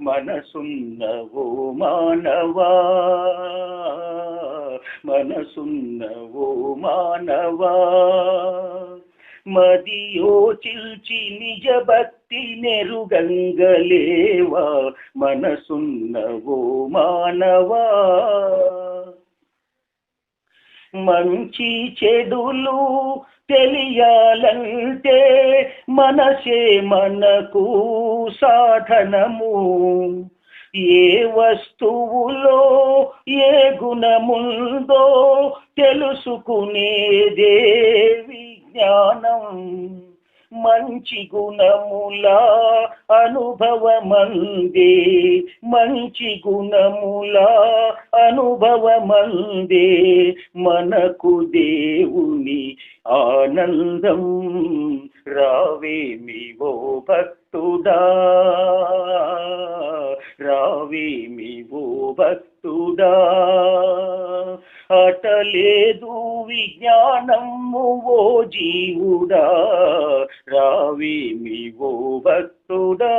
మనసున్నవో మానవా? మనసున్నవో మానవా? మదియో చిల్చి నిజ భక్తి నెరుగంగలేవా? మనసున్నవో మానవా? మంచి చెడులు తెలియాలంటే మనసే మనకు సాధనము. ఏ వస్తువులో ఏ గుణముందో తెలుసుకునేదే విజ్ఞానం. మంచి గుణముల అనుభవమందే మంచి గుణముల అనుభవమందే మనకు దేవుని ఆనందం రావేమి ఓ భక్తుడా రావేమి ఓ భక్తుడా. అటలేదు విజ్ఞానము ఓ జీవుడా రావేమి ఓ భక్తుడా.